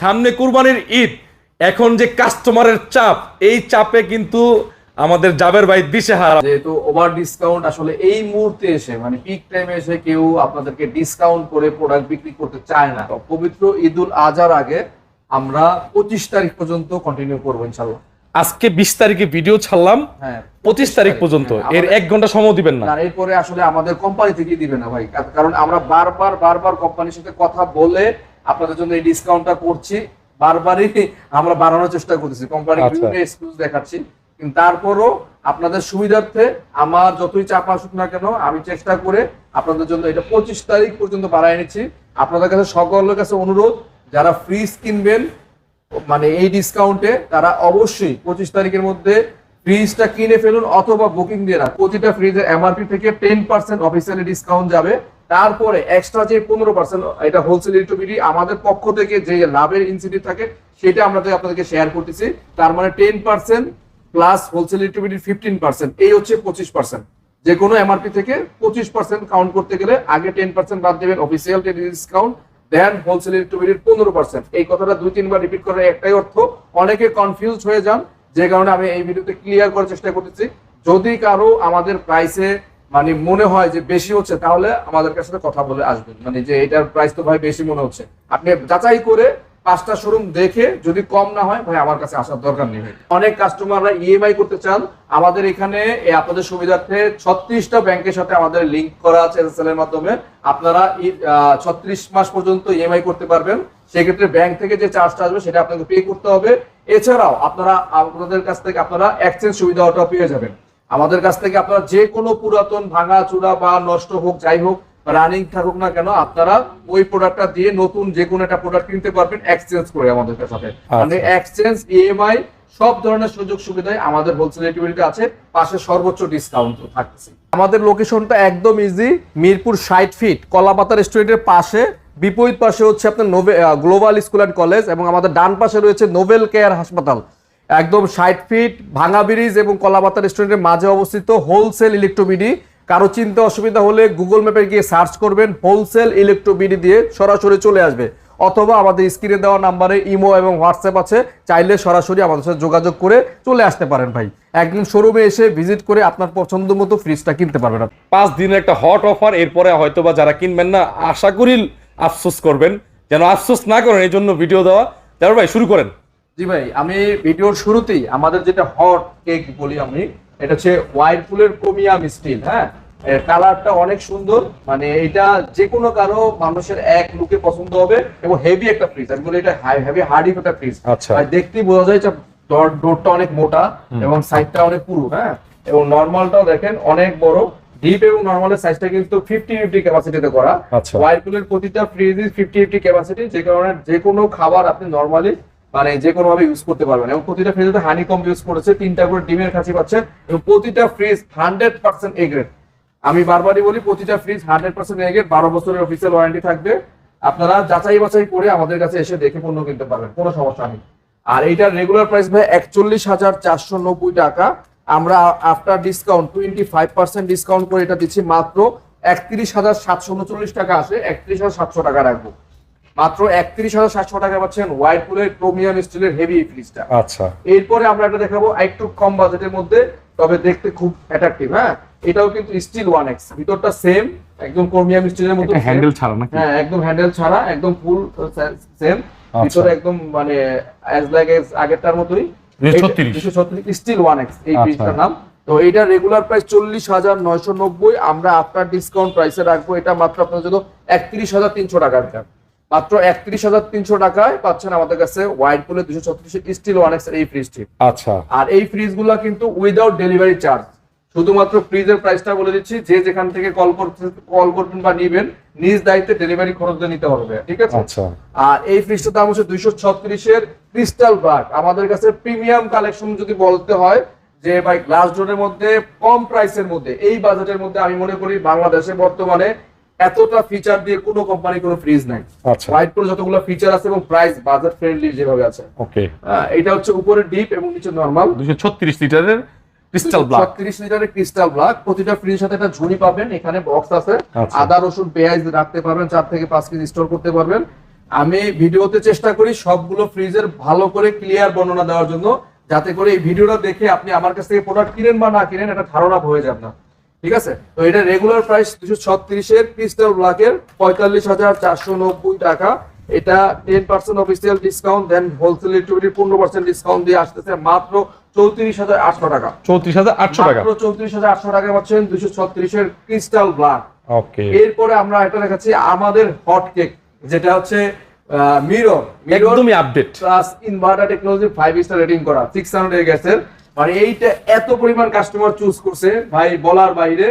সামনে কুরবানির ঈদ। এখন যে কাস্টমারের চাপ এই চাপে কিন্তু আমাদের জাবের ভাই দিশেহারা। যেহেতু ওভার ডিসকাউন্ট আসলে এই মুহূর্তে এসে মানে পিক টাইমে এসে কেউ আপনাদেরকে ডিসকাউন্ট করে প্রোডাক্ট বিক্রি করতে চায় না। তো পবিত্র ঈদুল আজহার আগে আমরা পঁচিশ তারিখ পর্যন্ত কন্টিনিউ করব ইনশাল্লাহ আজকে বিশ তারিখে ভিডিও ছাড়লাম হ্যাঁ পঁচিশ তারিখ পর্যন্ত। হ্যাঁ, এর এক ঘণ্টা সময় দিবেন না। না এরপরে আসলে আমাদের কোম্পানি থেকে দিবে না ভাই। কারণ আমরা বারবার বারবার কোম্পানির সাথে কথা বলে আপনাদের জন্য এই ডিসকাউন্টটা করছি। বারবারই আমরা বাড়ানোর চেষ্টা করতেছি। কোম্পানি আচ্ছা। বিভিন্ন এক্সকিউজ দেখাচ্ছি। কিন্তু তারপরও আপনাদের সুবিধার্থে আমার যতই চাপ আসুক না কেন আমি চেষ্টা করে আপনাদের জন্য এটা পঁচিশ তারিখ পর্যন্ত বাড়াই নিচ্ছি। আপনাদের কাছে সকলের কাছে অনুরোধ যারা ফ্রিজ কিনবেন মানে এই ডিসকাউন্টে তারা অবশ্যই পঁচিশ তারিখের মধ্যে ফ্রিজটা কিনে ফেলুন অথবা বুকিং দিয়ে রাখ প্রতিটা ফ্রিজের এমআরপি থেকে টেন পার্সেন্ট অফিসিয়ালি ডিসকাউন্ট যাবে। তারপরে এক্সট্রা যে পনেরো পার্সেন্ট এটা হোলসেল ইলেকট্রিবিটি আমাদের পক্ষ থেকে যে লাভের ইনসেন্টিভ থাকে, সেটা আমরা আপনাদেরকে শেয়ার করতেছি, তার মানে টেন পার্সেন্ট প্লাস হোলসেল ইলেকট্রিবিটি ফিফটিন পার্সেন্ট এই হচ্ছে পঁচিশ পার্সেন্ট যে কোনো এমআরপি থেকে পঁচিশ পার্সেন্ট কাউন্ট করতে গেলে আগে টেন পার্সেন্ট বাদ দেবেন অফিসিয়াল ডিসকাউন্ট দেন হোলসেল ইলেকট্রিবিটির পনেরো পার্সেন্ট এই কথাটা দুই, তিনবার রিপিট করার একটাই অর্থ, অনেকে কনফিউজ হয়ে যান, যে কারণে আমি এই ভিডিওতে ক্লিয়ার করার চেষ্টা করতেছি। যদি কারও আমাদের প্রাইসে মানে মনে হয় যে বেশি হচ্ছে, তাহলে আমাদের কাছে কথা বলে আসবেন। মানে যে এটার প্রাইস তো ভাই বেশি মনে হচ্ছে। আপনি যাচাই করে পাঁচটা শোরুম দেখে যদি কম না হয়, ভাই আমার কাছে আসার দরকার নেই। অনেক কাস্টমাররা ইএমআই করতে চান, আমাদের এখানে আপনাদের সুবিধার্থে ছত্রিশটা ব্যাংকের সাথে আমাদের লিংক করা আছে মাধ্যমে। আপনারা ছত্রিশ মাস পর্যন্ত ইএমআই করতে পারবেন। সেক্ষেত্রে ব্যাংক থেকে যে চার্জটা আসবে, সেটা আপনাকে পে করতে হবে। এছাড়াও আপনারা, আপনাদের কাছ থেকে আপনারা এক্সচেঞ্জ সুবিধাটাও পেয়ে যাবেন। আমাদের কাছ থেকে আপনারা যে কোনো পুরাতন ভাঙা চূড়া বা নষ্ট হোক যাই হোক রানিং থাকুক না কেন আপনারা ওই প্রোডাক্টটা দিয়ে নতুন যে কোনো একটা প্রোডাক্ট কিনতে পারবেন এক্সচেঞ্জ করে আমাদের সাথে মানে এক্সচেঞ্জ ইএমআই সব ধরনের সুযোগ সুবিধাই আমাদের হোলসেল এটিভিটিতে আছে পাশে সর্বোচ্চ ডিসকাউন্ট থাকছে। আমাদের লোকেশনটা একদম ইজি মিরপুর ষাট ফিট কলাপাতা রেস্টুরেন্টের পাশে বিপরীত পাশে হচ্ছে আপনার Nove global school and college এবং আমাদের ডান পাশে রয়েছে নোবেল কেয়ার হাসপাতাল একদম ষাট ফিট ভাঙা ব্রিজ এবং কলাপাতা রেস্টুরেন্টের মাঝে অবস্থিত হোলসেল ইলেকট্রোবিডি কারও চিন্তা অসুবিধা হলে গুগল ম্যাপে গিয়ে সার্চ করবেন হোলসেল ইলেকট্রোবিডি দিয়ে সরাসরি চলে আসবে। অথবা আমাদের স্ক্রিনে দেওয়া নাম্বারে ইমো এবং হোয়াটসঅ্যাপ আছে, চাইলে সরাসরি আমাদের সাথে যোগাযোগ করে চলে আসতে পারেন ভাই। একদিন শোরুমে এসে ভিজিট করে আপনার পছন্দ মতো ফ্রিজটা কিনতে পারবেন। পাঁচ দিনের একটা হট অফার এরপরে হয়তো বা যারা কিনবেন না, আশা করি আফসোস করবেন। যেন আফসোস না করেন, এই জন্য ভিডিও দেওয়া। জাবের ভাই, শুরু করেন। জি ভাই আমি ভিডিওর শুরুতেই আমাদের যেটা হট কেক বলি আমি এটা হচ্ছে হোয়াইট ফুলের ক্রোমিয়াম স্টিল হ্যাঁ? কালারটা অনেক সুন্দর মানে এটা যে কোনো কারও মানুষের এক লুকে পছন্দ হবে এবং হেভি একটা ফ্রিজ আমি বলি এটা হেভি হার্ডি একটা ফ্রিজ আচ্ছা। আর দেখতেই বোঝা যায় ডোরটা অনেক মোটা এবং সাইডটা অনেক পুরু হ্যাঁ? এবং নর্মালটাও দেখেন অনেক বড় ডিপ এবং নর্মালের সাইজটা কিন্তু ফিফটি ফিফটি ক্যাপাসিটিতে করা। আচ্ছা। ওয়াইরপুলের প্রতিটা ফ্রিজ ফিফটি ফিফটি ক্যাপাসিটি যে কারণে যে কোনো খাবার আপনি নর্মালি মানে যে কোনো ভাবে ইউজ করতে পারবেন। এবং প্রতিটা ফ্রিজে হানি কম ইউজ করেছে, তিনটা করে ডিমের কাছে পাচ্ছে, এবং প্রতিটা ফ্রিজ হান্ড্রেড পার্সেন্ট এগ্রেড আমি বারবারই বলি, প্রতিটা ফ্রিজ হান্ড্রেড পার্সেন্ট এগ্রেড বারো বছরের অফিসিয়াল ওয়ারেন্টি থাকবে। আপনারা যাচাই বাছাই করে আমাদের কাছে এসে দেখে পণ্য কিনতে পারবেন, কোনো সমস্যা নেই। আর এইটার রেগুলার প্রাইস ভাই একচল্লিশ হাজার চারশো নব্বই টাকা। আমরা after discount twenty five percent discount করে এটা দিচ্ছি, মাত্র একত্রিশ হাজার সাতশো উনচল্লিশ টাকা আসে, একত্রিশ হাজার সাতশো টাকা রাখব। মাত্র একত্রিশ হাজার সাতশো টাকা পাচ্ছেন হোয়াইট পুলের ক্রোমিয়াম স্টিলের হেভি ফ্রিজটা আচ্ছা। এরপরে আমরা একটা দেখাবো একটু কম বাজেটের মধ্যে তবে দেখতে খুব অ্যাট্রাকটিভ হ্যাঁ? এটাও কিন্তু স্টিল ওয়ান এক্স ভিতরটা সেম একদম ক্রোমিয়াম স্টিলের মতো হ্যান্ডেল ছাড়া নাকি? হ্যাঁ একদম হ্যান্ডেল ছাড়া একদম ফুল সেম আচ্ছা। ভিতরে একদম মানে অ্যাজ লাইক এজ আগেরটার মতোই। 236 দুশো ছত্রিশ। স্টিল ওয়ান এক্স এই আচ্ছা। ফ্রিজটার নাম। তো এটা রেগুলার প্রাইস চল্লিশ হাজার নয়শো নব্বই আমরা আফটার ডিসকাউন্ট প্রাইসে রাখব এটা মাত্র আপনার জন্য একত্রিশ হাজার তিনশো টাকার। দাম মাত্র একত্রিশ হাজার তিনশো টাকায় পাচ্ছেন আমাদের কাছে হোয়াইট পুলে দুশো ছত্রিশ স্টিল ওয়ান এক্স এই ফ্রিজটি আচ্ছা। আর এই ফ্রিজগুলো কিন্তু উইদাউট ডেলিভারি চার্জ শুধুমাত্র ফ্রিজের প্রাইসটা বলে দিচ্ছি যে যেখান থেকে কল করতে কল করবেন বা নিবেন নিজ দায়িত্বে ডেলিভারি খরচটা নিতে হবে ঠিক আছে? আচ্ছা। আর এই ফ্রিজটার দাম হচ্ছে দুইশো ছত্রিশের ক্রিস্টাল ব্ল্যাক আমাদের কাছে প্রিমিয়াম কালেকশন যদি বলতে হয় যে ভাই গ্লাস ডোরের মধ্যে কম প্রাইসের মধ্যে এই বাজেটের মধ্যে আমি মনে করি বাংলাদেশে বর্তমানে এতটা ফিচার দিয়ে কোনো কোম্পানি কোনো ফ্রিজ নাই। আচ্ছা। হোয়াইট করে যতগুলো ফিচার আছে এবং প্রাইস বাজেট ফ্রেন্ডলি যেভাবে আছে। ওকে হ্যাঁ, এটা হচ্ছে উপরে ডিপ এবং নিচে নর্মাল দুশো ছত্রিশ লিটারের ক্রিস্টাল ব্ল্যাক ছত্রিশ লিটারের ক্রিস্টাল ব্ল্যাক প্রতিটা ফ্রিজের সাথে একটা ঝুড়ি পাবেন এখানে বক্স আছে। আচ্ছা। আদা রসুন পেঁয়াজ রাখতে পারবেন চার থেকে পাঁচ কেজি স্টোর করতে পারবেন। আমি ভিডিওতে চেষ্টা করি সবগুলো ফ্রিজের ভালো করে ক্লিয়ার বর্ণনা দেওয়ার জন্য যাতে করে এই ভিডিওটা দেখে আপনি আমার কাছ থেকে প্রোডাক্ট কিনেন বা না কিনেন একটা ধারণা হয়ে যাবে না। ঠিক আছে? তো এটা রেগুলার প্রাইস দুশো ছত্রিশের ক্রিস্টাল ব্ল্যাকের পঁয়তাল্লিশ হাজার চারশো নব্বই টাকা। এটা ten percent official discount then wholesale twenty পনেরো পার্সেন্ট ডিসকাউন্ট দিয়ে আসতেছে মাত্র চৌত্রিশ হাজার আটশো টাকা। চৌত্রিশ হাজার আটশো টাকা? চৌত্রিশ হাজার আটশো টাকা পাচ্ছেন দুশো ছত্রিশের ক্রিস্টাল ব্ল্যাক ওকে এরপরে আমরা এটা দেখাচ্ছি আমাদের হট কেক যেটা হচ্ছে মিরর একদমই update plus inverter technology five star rating করা সিক্স হান্ড্রেড গ্যাসের মানে এইটা এত পরিমাণ কাস্টমার চুজ করছে ভাই বলার বাইরে।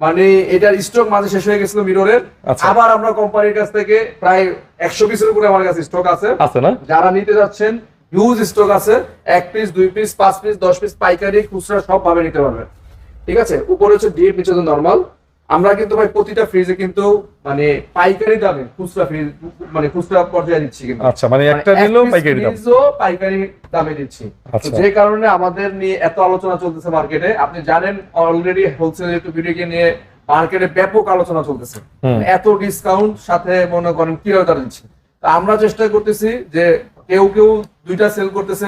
মানে এটার স্টক মাঝে শেষ হয়ে গেছিল মিররের আচ্ছা। আবার আমরা কোম্পানির কাছ থেকে প্রায় একশো পিসের উপরে আমার কাছে স্টক আছে। আছে না? যারা নিতে যাচ্ছেন হিউজ স্টক আছে। এক পিস দুই পিস পাঁচ পিস দশ পিস পাইকারি খুচরা সব ভাবে নিতে পারবেন। ঠিক আছে? উপরে হচ্ছে ডিপ নিচে নর্মাল আমরা কিন্তু ভাই প্রতিটা ফ্রিজে কিন্তু মানে পাইকারি দামে খুচরা ফ্রিজ মানে খুচরা পর্যায়ে দিচ্ছি কিন্তু। আচ্ছা মানে একটা মানে এক নিলেও পাইকারি দাম। ফ্রিজও পাইকারি দামে দিচ্ছি। আচ্ছা। তো যে কারণে আমাদের নিয়ে এত আলোচনা চলতেছে মার্কেটে আপনি জানেন অলরেডি হোলসেল একটু ভিডিওকে নিয়ে মার্কেটে ব্যাপক আলোচনা চলতেছে। মানে এত ডিসকাউন্ট সাথে মনে করেন কীভাবে তারা দিচ্ছে? তা আমরা চেষ্টা করতেছি যে কেউ কেউ দুইটা সেল করতেছে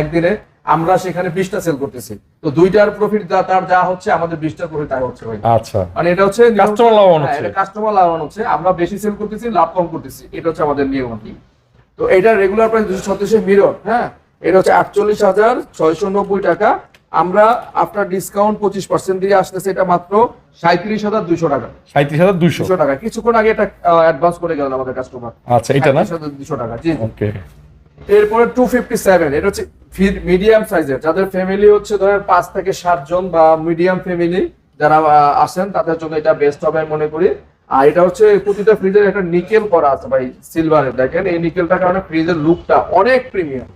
একদিনে। আমরা সেখানে বিশটা সেল করতেছি। তো দুইটার প্রফিট তার যা হচ্ছে আমাদের বিশটার প্রফিট তাই হচ্ছে আচ্ছা। মানে এটা হচ্ছে Customer লাভবান হচ্ছে। কাস্টমার লাভবান হচ্ছে। আমরা বেশি সেল করতেছি লাভ কম করতেছি। এটা হচ্ছে আমাদের নিয়ম আর কি। তো এটা রেগুলার প্রাইস দুশো ছত্রিশের মিরর হ্যাঁ? এটা হচ্ছে আটচল্লিশ হাজার ছয়শো নব্বই টাকা। আমরা আপনার ডিসকাউন্ট পঁচিশ পার্সেন্ট দিয়ে আসতেছে এটা মাত্র সাঁত্রিশ হাজার দুশো টাকা। সাঁত্রিশ হাজার দুইশো। টাকা। কিছুক্ষণ আগে এটা অ্যাডভান্স করে গেলেন আমাদের কাস্টমার আচ্ছা এটা না? দুশো টাকা জি জি। ওকে এরপরে টু ফিফটি সেভেন এটা হচ্ছে মিডিয়াম সাইজের যাদের ফ্যামিলি হচ্ছে ধরেন পাঁচ থেকে সাত জন বা মিডিয়াম ফ্যামিলি যারা আসেন তাদের জন্য এটা বেস্ট হবে আমি মনে করি। আর এটা হচ্ছে প্রতিটা ফ্রিজের একটা নিকেল করা আছে ভাই সিলভারের দেখেন, এই নিকেলটার কারণে ফ্রিজের লুকটা অনেক প্রিমিয়াম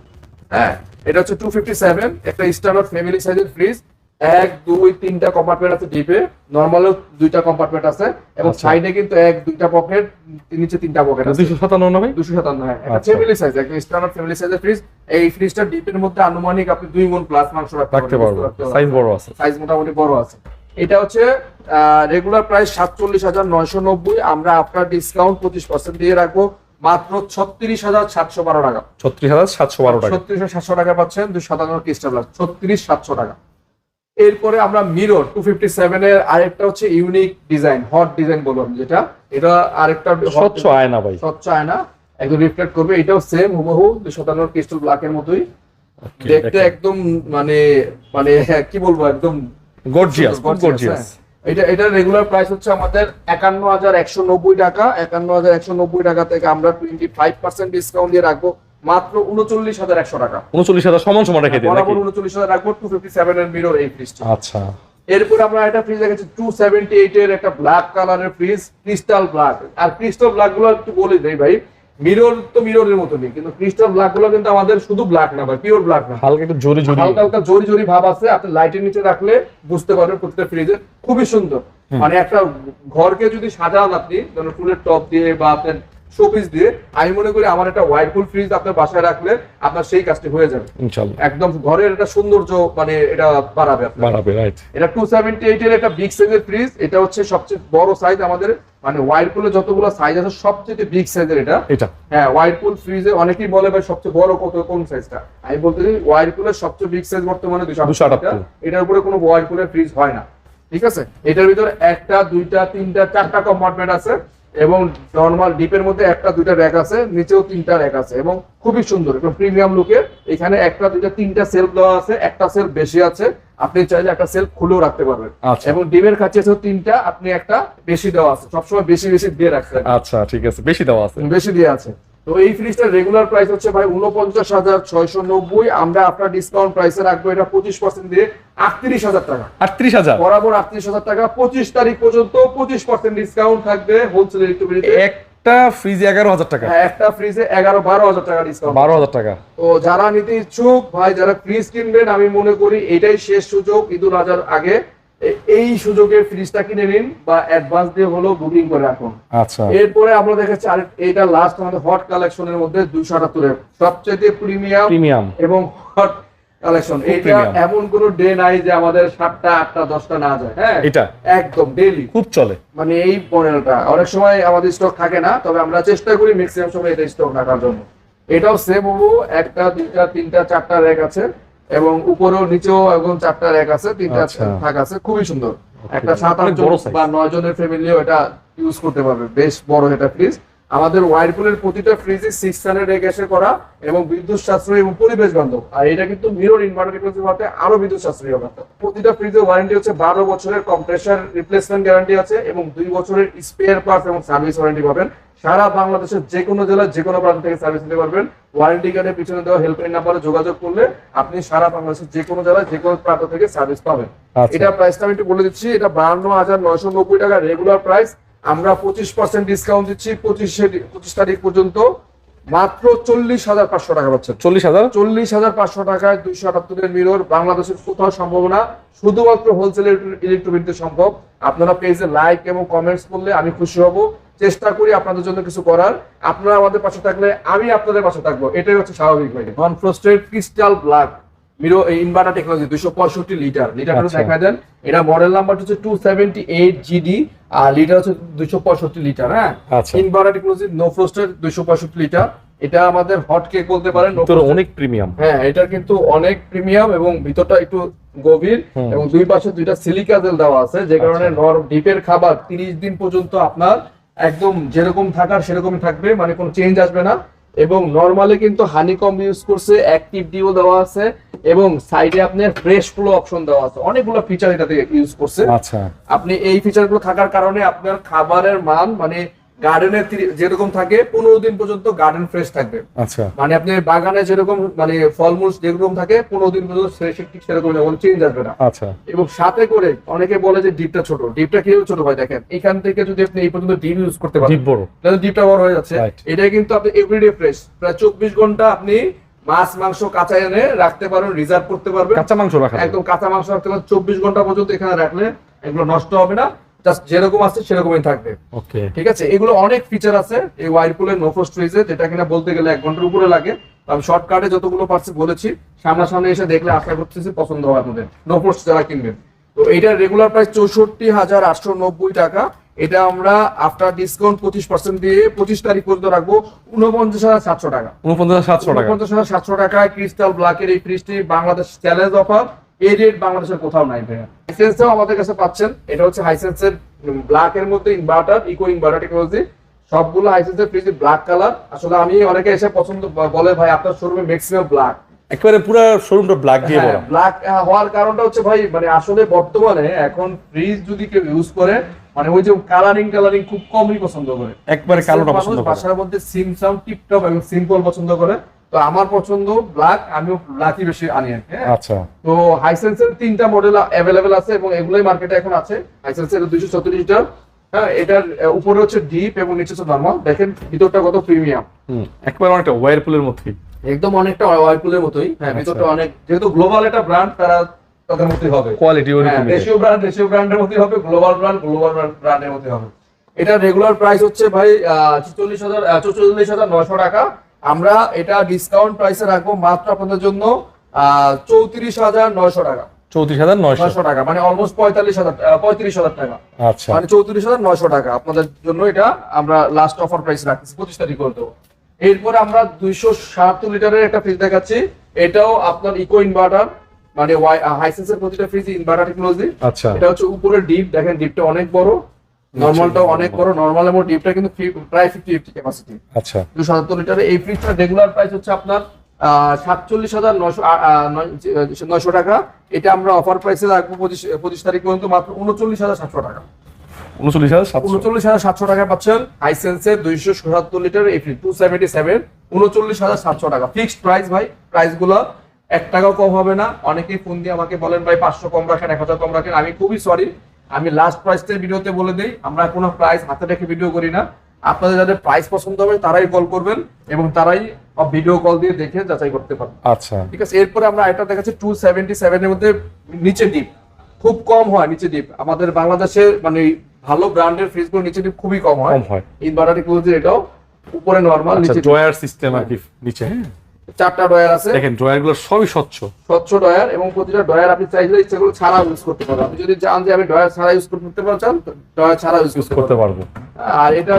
হ্যাঁ এটা হচ্ছে টু ফিফটি সেভেন একটা স্ট্যান্ডার্ড ফ্যামিলি সাইজের ফ্রিজ এক দুই তিনটা কম্পার্টমেন্ট আছে ডিপে নর্মালও দুইটা কম্পার্টমেন্ট আছে। এবং আচ্ছা। সাইডে কিন্তু এক দুইটা পকেট নিচে তিনটা পকেট আছে। দুইশো সাতান্ন না ভাই? দুশো সাতান্ন হ্যাঁ। একটা আচ্ছা। ফ্যামিলি সাইজ একটা স্ট্যান্ডার্ড ফ্যামিলি সাইজের ফ্রিজ এই ফ্রিজটা ডিপের মধ্যে আনুমানিক আপনি দুই মন প্লাস মাংস রাখতে পারব। সাইজ বড় আছে। সাইজ মোটামুটি বড় আছে। এটা হচ্ছে রেগুলার প্রাইস সাতচল্লিশ হাজার নয়শো নব্বই। আমরা আপনার ডিসকাউন্ট পঁচিশ পার্সেন্ট দিয়ে রাখব। মাত্র ছত্রিশ হাজার সাতশো বারো টাকা। ছত্রিশ হাজার সাতশো বারো টাকা। ছত্রিশ সাতশো টাকা পাচ্ছেন। দুই সাতান্ন ক্রিস্টাল ছত্রিশ সাতশো টাকা। এরপরে আমরা মিরর টু ফিফটি সেভেন এর আরেকটা হচ্ছে ইউনিক ডিজাইন হট ডিজাইন বললাম যেটা। এটা আরেকটা স্বচ্ছ আয়না ভাই। স্বচ্ছ আয়না একদম রিফ্লেক্ট করবে। এটাও সেম হুবহু দুই শতান্ন ক্রিস্টাল ব্ল্যাকের মতোই। দেখতে একদম মানে মানে হ্যাঁ, কি বলব একদম গর্জিয়াস গর্জিয়াস। এটা এটা রেগুলার প্রাইস হচ্ছে আমাদের একান্ন হাজার একশো নব্বই টাকা। একান্ন হাজার একশো নব্বই টাকা থেকে আমরা টোয়েন্টি ফাইভ পার্সেন্ট ডিসকাউন্ট দিয়ে রাখব। মাত্র উনচল্লিশ হাজার একশো টাকা। উনচল্লিশ হাজার সমান সমান রেখে দিন বরাবর উনচল্লিশ হাজার রাখব টু ফিফটি সেভেন এর মিরর এই ফ্রিজটা আচ্ছা। এরপর আমরা একটা ফ্রিজ দেখেছি টু সেভেন্টি এইট এর একটা ব্ল্যাক কালারের ফ্রিজ ক্রিস্টাল ব্ল্যাক আর ক্রিস্টাল ব্ল্যাকগুলো একটু বলে দেই ভাই মিরর তো মিররের মতো নেই কিন্তু ক্রিস্টাল ব্ল্যাকগুলো কিন্তু আমাদের শুধু ব্ল্যাক না ভাই পিওর ব্ল্যাক না। হালকা একটু জোরে জোরে। হালকা হালকা জরি জরি ভাব আছে আপনি লাইটের নিচে রাখলে বুঝতে পারবেন প্রত্যেকটা ফ্রিজে খুবই সুন্দর। মানে একটা ঘরকে যদি সাজান আপনি ধরুন ফুলের টপ দিয়ে বা আপনার শোপিস দিয়ে আমি মনে করি আমার একটা হোয়াইট ফ্রিজ আপনার বাসায় রাখলে আপনার সেই কাজটি হয়ে যাবে। ইনশাল্লাহ একদম ঘরের একটা সৌন্দর্য মানে এটা বাড়াবে আপনার। বাড়াবে রাইট এটা টু সেভেন্টি এইট এর একটা বিগ সাইজের ফ্রিজ এটা হচ্ছে সবচেয়ে বড় সাইজ আমাদের মানে ওয়াইরপুলে যতগুলো সাইজ আছে সবচেয়ে বিগ সাইজের এটা। এটা। হ্যাঁ ওয়াইরপুল ফ্রিজে অনেকেই বলে ভাই সবচেয়ে বড় কত কোন সাইজটা আমি বলতে চাই ওয়াইরপুলের সবচেয়ে বিগ সাইজ বর্তমানে দুশো 278 এটার উপরে কোনো ওয়াইরপুলের ফ্রিজ হয় না। ঠিক আছে? এটার ভিতর একটা দুইটা তিনটা চারটা কম্পার্টমেন্ট আছে। এবং নর্মাল ডিপের মধ্যে একটা দুইটা র্যাক আছে নিচেও তিনটা র্যাক আছে এবং খুবই সুন্দর একদম প্রিমিয়াম লুকের এখানে একটা দুইটা তিনটা সেলফ দেওয়া আছে একটা সেলফ বেশি আছে। আপনি চাইলে একটা সেলফ খুলেও রাখতে পারবেন। আচ্ছা। এবং ডিমের কাছে আছে তিনটা আপনি একটা বেশি দেওয়া আছে। সবসময় বেশি বেশি দিয়ে রাখতে আচ্ছা ঠিক আছে। বেশি দেওয়া আছে। বেশি দিয়ে আছে। তো এই ফ্রিজটার রেগুলার প্রাইস হচ্ছে ভাই উনপঞ্চাশ হাজার ছয়শো নব্বই। আমরা আপনার ডিসকাউন্ট প্রাইসে রাখব এটা পঁচিশ পার্সেন্ট দিয়ে আটত্রিশ হাজার টাকা। আটত্রিশ হাজার। বরাবর আটত্রিশ হাজার টাকা পঁচিশ তারিখ পর্যন্ত পঁচিশ পার্সেন্ট ডিসকাউন্ট থাকবে হোলসেল ইলেকট্রিবিলিটি একটা ফ্রিজ এগারো হাজার টাকা। একটা ফ্রিজে এগারো বারো হাজার টাকা ডিসকাউন্ট বারো হাজার টাকা। তো যারা নিতে ইচ্ছুক ভাই যারা ফ্রিজ কিনবেন আমি মনে করি এটাই শেষ সুযোগ ঈদুল আজহার আগে। এই সুযোগে ফ্রিজটা কিনে নিন বা অ্যাডভান্স দিয়ে হলেও বুকিং করে রাখুন। আচ্ছা। এরপরে আমরা দেখেছি আর এটা লাস্ট আমাদের হট কালেকশনের মধ্যে দুইশো আটাত্তরের সবচেয়ে প্রিমিয়াম প্রিমিয়াম এবং হট কালেকশন এটা এমন কোনো ডে নাই যে আমাদের সাতটা আটটা দশটা না যায় হ্যাঁ? এটা। একদম ডেইলি খুব চলে। মানে এই মডেলটা অনেক সময় আমাদের স্টক থাকে না তবে আমরা চেষ্টা করি ম্যাক্সিমাম সময় এটা স্টক রাখার জন্য। এটাও সেম হব একটা দুইটা তিনটা চারটা র্যাক আছে। এবং উপরেও নিচেও এবং চারটা র্যাক আছে তিনটা আচ্ছা। থাক আছে খুবই সুন্দর। একটা সাত আট জন বা নয় জনের ফ্যামিলিও এটা ইউজ করতে পারবে। বেশ বড় এটা ফ্রিজ আমাদের ওয়াইরপুলের প্রতিটা ফ্রিজে সিক্স হান্ড্রেড গ্যাসে করা এবং বিদ্যুৎ সাশ্রয়ী এবং পরিবেশ বান্ধব। আর এটা কিন্তু মিরর ইনভার্টার টেকনোলজি হতে আরও বিদ্যুৎ সাশ্রয়ী হবে। প্রতিটা ফ্রিজের ওয়ারেন্টি হচ্ছে বারো বছরের কম্প্রেসার রিপ্লেসমেন্ট গ্যারান্টি আছে এবং দুই বছরের স্পেয়ার পার্টস এবং সার্ভিস ওয়ারেন্টি পাবেন। সারা বাংলাদেশের যে কোনো জেলার যে কোনো প্রান্ত থেকে সার্ভিস নিতে পারবেন। ওয়ারেন্টি কার্ডের পিছনে দেওয়া হেল্পলাইন নাম্বারে যোগাযোগ করলে আপনি সারা বাংলাদেশের যে কোনো জেলায় যে কোনো প্রান্ত থেকে সার্ভিস পাবেন। আচ্ছা। এটা প্রাইসটা আমি একটু বলে দিচ্ছি এটা বাহান্ন হাজার নয়শো নব্বই টাকা রেগুলার প্রাইস আমরা পঁচিশ পার্সেন্ট ডিসকাউন্ট দিচ্ছি পঁচিশে পঁচিশ তারিখ পর্যন্ত। মাত্র চল্লিশ হাজার পাঁচশো টাকা পাচ্ছেন। চল্লিশ হাজার? চল্লিশ হাজার পাঁচশো টাকায় দুইশো আটাত্তরের মিরর বাংলাদেশের কোথাও সম্ভব না। শুধুমাত্র হোলসেল ইলেকট্রনিক্সে সম্ভব। আপনারা পেজে লাইক এবং কমেন্টস করলে আমি খুশি হব। চেষ্টা করি আপনাদের জন্য কিছু করার। আপনারা আমাদের পাশে থাকলে আমি আপনাদের পাশে থাকব। এটাই হচ্ছে স্বাভাবিক ভাই। Non frosted crystal black mirror inverter technology দুইশো পঁয়ষট্টি লিটার লিটার আচ্ছা। দেখা দেন। এটা মডেল নাম্বার হচ্ছে টু সেভেন্টি এইট জিডি আর লিটার হচ্ছে দুইশো পঁয়ষট্টি লিটার হ্যাঁ? আচ্ছা। ইনভার্টার টেকনোলজি নো ফ্রস্টেড দুইশো পঁয়ষট্টি লিটার এটা আমাদের হট কেক বলতে পারেন অনেক প্রিমিয়াম হ্যাঁ এটা কিন্তু অনেক প্রিমিয়াম এবং ভিতরটা একটু গভীর এবং দুই পাশে দুইটা সিলিকা জেল দেওয়া আছে যে কারণে আচ্ছা। নরম ডিপের খাবার তিরিশ দিন পর্যন্ত আপনার একদম যেরকম থাকার সেরকমই থাকবে মানে কোনো চেঞ্জ আসবে না। এবং নর্মালি কিন্তু হানিকম ইউজ করছে অ্যাক্টিভ ডিও দেওয়া আছে এবং সাইডে আপনার ফ্রেশ ফ্লো অপশন দেওয়া আছে। অনেকগুলো ফিচার এটাতে ইউজ করছে আচ্ছা। আপনি এই ফিচারগুলো থাকার কারণে আপনার খাবারের মান মানে গার্ডেনের যেরকম থাকে পনেরো দিন পর্যন্ত গার্ডেন ফ্রেশ থাকবে। আচ্ছা। মানে আপনি বাগানে যেরকম মানে ফলমূল যেরকম থাকে পনেরো দিন পর্যন্ত ঠিক সেরকম কোনো চেঞ্জ আসবে না। আচ্ছা। এবং সাথে করে অনেকে বলে যে ডিপটা ছোট। ডিপটা কীভাবে ছোট হয় দেখেন? এখান থেকে যদি আপনি এই পর্যন্ত ডিপ ইউজ করতে পারেন ডিপ বড়। তাহলে ডিপটা বড় হয়ে যাচ্ছে. এটা কিন্তু আপনি এভরিডে ফ্রেশ প্রায় চব্বিশ ঘণ্টা আপনি মাছ মাংস কাঁচা এনে রাখতে পারবেন রিজার্ভ করতে পারবেন। কাঁচা মাংস রাখা একদম কাঁচা মাংস রাখতে পারবেন। চব্বিশ ঘণ্টা পর্যন্ত এখানে রাখলে এগুলো নষ্ট হবে না। জাস্ট যেরকম আছে সেরকমই থাকবে। ওকে ঠিক আছে? এগুলো অনেক ফিচার আছে এই ওয়াইরপুলের নোফোস্ট ফ্রিজে যেটা কিনা বলতে গেলে এক ঘণ্টার উপরে লাগে। আমি শর্টকাটে যতগুলো পারছি বলেছি সামনাসামনি এসে দেখলে আশা করতেছি পছন্দ হবে আপনাদের। নোফোস্ট যারা কিনবেন। তো এটার রেগুলার প্রাইস চৌষট্টি হাজার আটশো নব্বই টাকা। এটা আমরা আফটার ডিসকাউন্ট পঁচিশ পার্সেন্ট দিয়ে পঁচিশ তারিখ পর্যন্ত রাখব উনপঞ্চাশ হাজার সাতশো টাকা। উনপঞ্চাশ সাতশো টাকা। উনপঞ্চাশ হাজার সাতশো টাকায় ক্রিস্টাল ব্ল্যাকের এই ফ্রিজটি বাংলাদেশ চ্যালেঞ্জ অফার এই রেট বাংলাদেশের কোথাও নাই ভাইয়া। হাইসেন্সও আমাদের কাছে পাচ্ছেন। এটা হচ্ছে হাইসেন্সের ব্ল্যাক এর মধ্যে ইনভার্টার ইকো ইনভার্টার টেকনোলজি সবগুলো হাইসেন্সের ফ্রিজ ব্ল্যাক কালার আসলে আমি অনেকে এসে পছন্দ বলে ভাই আপনার শোরুমে ম্যাক্সিমাম ব্ল্যাক একেবারে পুরো শোরুমটা ব্ল্যাক দিয়ে হ্যাঁ, বলা। ব্ল্যাক হওয়ার কারণটা হচ্ছে ভাই মানে আসলে বর্তমানে এখন ফ্রিজ যদি কেউ ইউজ করে মানে ওই যে কালারিং কালারিং খুব কমই পছন্দ করে। একবারে কালোটা পছন্দ করে। বাসার মধ্যে সিম সাম টিপটপ এবং সিম্পল পছন্দ করে। তো আমার পছন্দ ব্ল্যাক আমি ব্ল্যাকই বেশি আনি আর কি, হ্যাঁ। আচ্ছা। তো হাইসেন্সের তিনটা মডেল অ্যাভেলেবেল আছে এবং এগুলোই মার্কেটে এখন আছে। হাইসেন্সের দুইশো ছত্রিশ লিটার হ্যাঁ এটার উপরে হচ্ছে ডিপ এবং নিচে হচ্ছে নর্মাল দেখেন ভিতরটা কত প্রিমিয়াম হুম একবারে অনেকটা ওয়ারপুলের মধ্যেই একদম অনেকটা মতোই। হ্যাঁ আচ্ছা। ভিতরটা অনেক যেহেতু গ্লোবাল একটা ব্র্যান্ড তারা তাদের মধ্যেই হবে। কোয়ালিটি হ্যাঁ, ওরকম দেশীয় ব্র্যান্ড দেশীয় ব্র্যান্ডের মধ্যে হবে গ্লোবাল ব্র্যান্ড গ্লোবাল ব্র্যান্ডের মধ্যে হবে। এটা রেগুলার প্রাইস হচ্ছে ভাই চল্লিশ হাজার চল্লিশ হাজার নয়শো টাকা। আমরা এটা ডিসকাউন্ট প্রাইসে রাখব মাত্র আপনাদের জন্য চৌত্রিশ হাজার নয়শো টাকা। চৌত্রিশ হাজার নয়শো। টাকা মানে অলমোস্ট পঁয়তাল্লিশ হাজার পঁয়ত্রিশ হাজার টাকা। আচ্ছা। মানে চৌত্রিশ হাজার নয়শো টাকা আপনাদের জন্য এটা আমরা লাস্ট অফার প্রাইস রাখছি পঁচিশ তারিখ করে দেবো এরপরে আমরা দুইশো সাতাত্তর লিটারের একটা ফ্রিজ দেখাচ্ছি এটাও আপনার ইকো ইনভার্টার মানে হাইসেন্সের প্রতিটা ফ্রিজ ইনভার্টার টেকনোলজি আচ্ছা। এটা হচ্ছে উপরের ডিপ দেখেন ডিপটা অনেক বড়। নর্মালটাও অনেক বড় নর্মাল এবং ডিপটা কিন্তু প্রায় ফিফটি ফিফটি ক্যাপাসিটি আচ্ছা। দুশো সাতাত্তর লিটারের এই ফ্রিজটার রেগুলার প্রাইস হচ্ছে আপনার সাতচল্লিশ হাজার নয়শো নয়শো টাকা। এটা আমরা অফার প্রাইসে রাখব পঁচিশ পঁচিশ তারিখ পর্যন্ত মাত্র উনচল্লিশ হাজার সাতশো টাকা। উনচল্লিশ হাজার সাতশো? টাকা পাচ্ছেন দুইশো সাতাত্তর লিটার এই টু সেভেন্টি সেভেন উনচল্লিশ হাজার সাতশো টাকা। ফিক্সড প্রাইস ভাই প্রাইসগুলো এক টাকাও কম হবে না। অনেকেই ফোন দিয়ে আমাকে বলেন ভাই পাঁচশো কম রাখেন এক হাজার কম রাখেন। আমি খুবই সরি আমি লাস্ট প্রাইসটা ভিডিওতে বলে দিই আমরা কোনো প্রাইস হাতে রেখে ভিডিও করি না। আপনাদের যাদের প্রাইস পছন্দ হবে তারাই কল করবেন এবং তারাই ভিডিও কল দিয়ে দেখে যাচাই করতে পারবেন। আচ্ছা। ঠিক আছে এরপরে আমরা এটা দেখাচ্ছি টু সেভেন্টি সেভেনের মধ্যে নিচে ডিপ খুব কম হয় নিচে ডিপ আমাদের বাংলাদেশে মানে ভালো ব্র্যান্ডের ফ্রিজগুলো নিচে ডিপ খুবই কম হয়। ইনভার্টার টেকনোলজি এটাও উপরে নর্মাল আচ্ছা নিচে। ড্রয়ার সিস্টেম আর কি নিচে। হ্যাঁ। চারটা ডয়ার আছে। দেখেন ড্রয়ারগুলো সবই স্বচ্ছ। স্বচ্ছ ডয়ার এবং প্রতিটা ডয়ার আপনি চাইলে ইচ্ছা করলে ছাড়া ইউজ করতে পারবেন। আপনি যদি চান যে আমি ডয়ার ছাড়া ইউজ করতে পারছেন ডয়ার ছাড়া ইউজ করতে পারব। আর এটা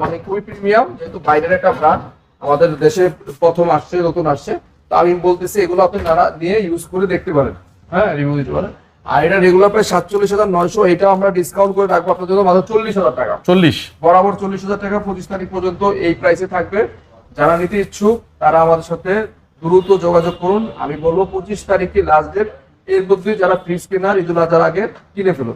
মানে খুবই প্রিমিয়াম যেহেতু বাইরের একটা ব্র্যান্ড আমাদের দেশে প্রথম আসছে নতুন আসছে। তো আমি বলতেছি এগুলো আপনি নানা নিয়ে ইউজ করে দেখতে পারেন। হ্যাঁ রিভিউ দিতে পারেন। আর এটা রেগুলার প্রায় সাতচল্লিশ হাজার নয়শো এটা আমরা ডিসকাউন্ট করে রাখব আপনার জন্য মাত্র চল্লিশ হাজার টাকা। চল্লিশ। বরাবর চল্লিশ হাজার টাকা পঁচিশ তারিখ পর্যন্ত এই প্রাইসে থাকবে। যারা নিতে ইচ্ছুক, তারা আমাদের সাথে দ্রুত যোগাযোগ করুন। আমি বলব পঁচিশ তারিখে লাস্ট ডেট এর মধ্যে যারা ফ্রিজ কেনার ঈদুল আজহার আগে কিনে ফেলুন।